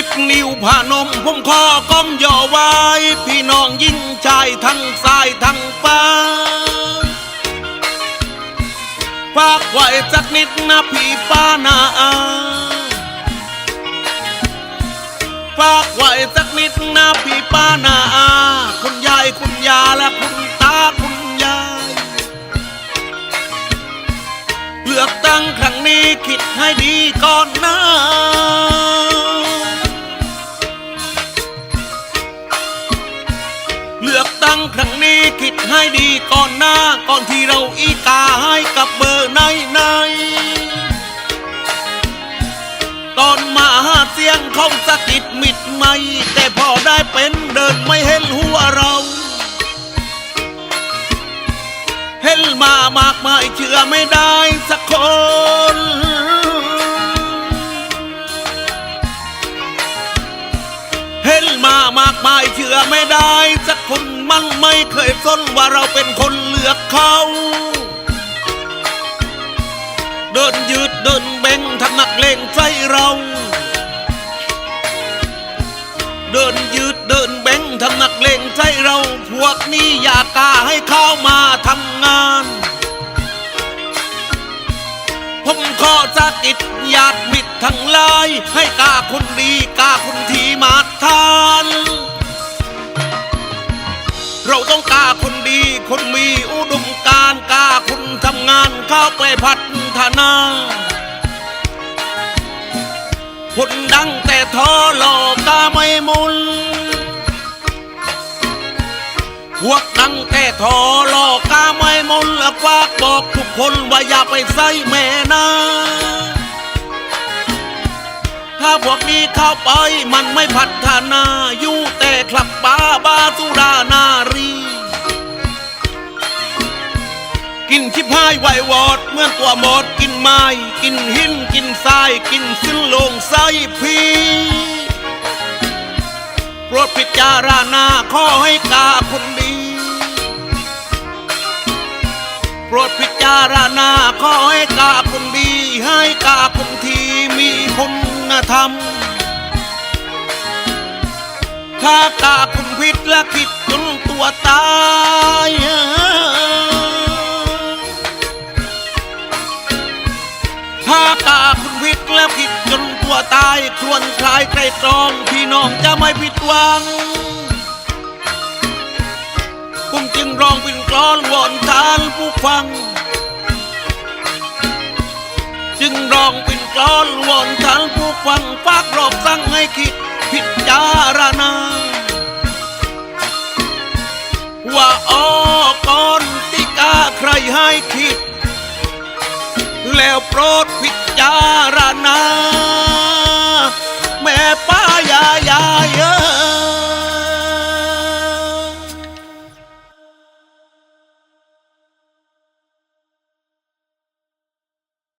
สิบนิ้วพานมผมขอก้มย่อไว้ พี่น้องยิ่งชายทั้งซ้ายทั้งฟ้าฝากไว้สักนิดนะพี่ป้านาอาฝากไว้สักนิดนะพี่ป้านาอาคุณยายคุณยาและคุณตาคุณยายเลือกตั้งครั้งนี้คิดให้ดีก่อนนะ ตอนมาหาเสียงเขาสะกิดมิดไม่ แต่พอได้เป็นเดินไม่เห็นหัวเรา เห็นมามากมายเชื่อไม่ได้สักคนเห็นมามากมายเชื่อไม่ได้สักคนมันไม่เคยสนว่าเราเป็นคนเลือกเขา เดินยืดเดิน ใจเราพวกนี้อยากกล้าให้เข้ามาทำงาน ผมขอสากิดญาติมิตรทั้งลายให้กล้าคนดีกล้าคนที่มาทาน เราต้องกล้าคนดีคนมีอุดมการกล้าคนทำงานเข้าไปพัฒนาคนดังแต่ท้อหลอกกาไม่มุน พวกดังแต่ทอหลอกกาไม่มนละฝากบอกทุกคนว่าอย่าไปใส่แม่นะถ้าพวกนี้เข้าไปมันไม่พัฒนาอยู่แต่คลับบาบาสุรานารี กินชิบหายไหววอดเมื่อตัวหมดกินไม้กินหินกินทรายกินสิ้นลงไส้พีโปรดพิจารณา ขอให้กาคนดี โปรดพิจารณาขอให้กาคนดี ให้กาคนที่มีคุณธรรม ถ้ากาคุณผิดและคิดจนตัวตายถ้ากาคุณผิดและผิดจนตัวตาย ควรคลายไตรตรอง พี่น้องจะไม่ผิดหวัง ผมจึงร้องเป็นกลอนวอนทานผู้ฟัง จึงร้องเป็นกลอนวอนทานผู้ฟังฝากรอบสั่งให้คิดพิจารณา ว่าอ้อก่อนติกาใครให้คิด แล้วโปรดพิจารณา